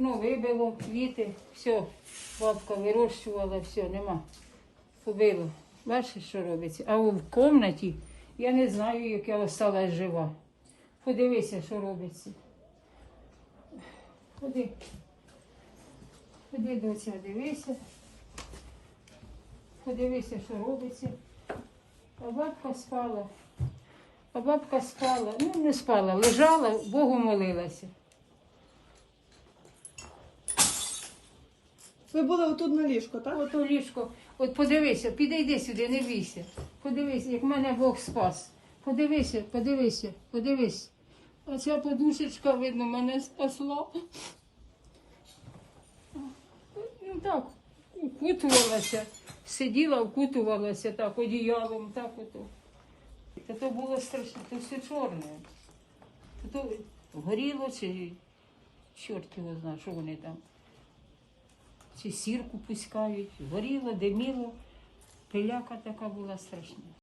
вікно вибило, квіти, все, бабка вирощувала, все, нема. Побило. Бачиш, що робиться? А в кімнаті я не знаю, як я осталась жива. Подивися, що робиться. Ходи. Ходи, доця, дивися. Подивися, що робиться. А бабка спала. А бабка спала. Ну, не спала, лежала, Богу молилася. Ви були отут на ліжку, так? От у ліжко, от подивися, підійди сюди, не бійся. Подивися, як мене Бог спас. Подивися, подивися, подивись. А ця подушечка, видно, мене спасла. Ну так, укутувалася, сиділа, вкутувалася так, одіялом, так ото. Та то було страшно, то все чорне. Та то горіло чи чорт його знає, що вони там чи сірку пускають, горіло, диміло. Пиляка така була страшна.